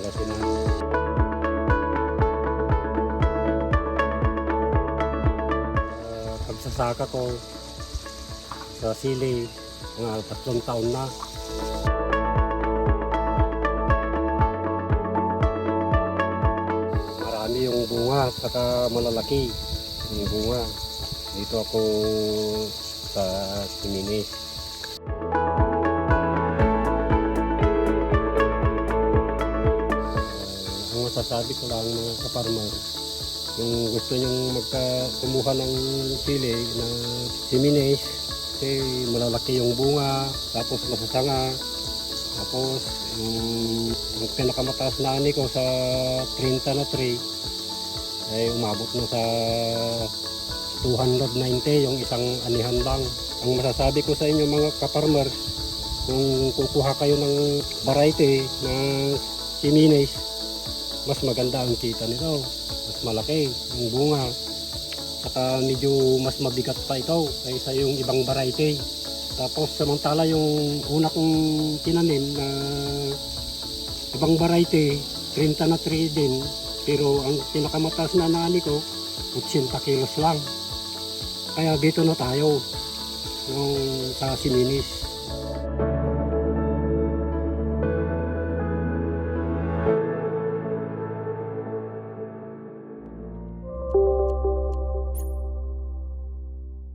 natin ang Ah, pagsasaka ko sa sili, mga tatlong taon na. Marami yung bunga, saka malalaki yung bunga. Dito ako sa Timinis. Masasabi ko lang mga kaparmer, kung gusto nyong magka kumuha ng sili na Timinis, kasi malalaki yung bunga, tapos masasanga, tapos yung, yung pinakamataas na ani ko sa 30 na tree, ay umabot na sa 290 yung isang anihan lang. Ang masasabi ko sa inyo mga kaparmers, kung kukuha kayo ng variety na Jimenez, mas maganda ang kita nito. Mas malaki yung bunga. Saka medyo mas mabigat pa ito kaysa yung ibang variety. Tapos samantala yung una kong tinanim na ibang variety, 30 na 3 din. Pero ang pinakamataas na naani ko, 80 kilos lang. Kaya dito na tayo nung sa Siminis.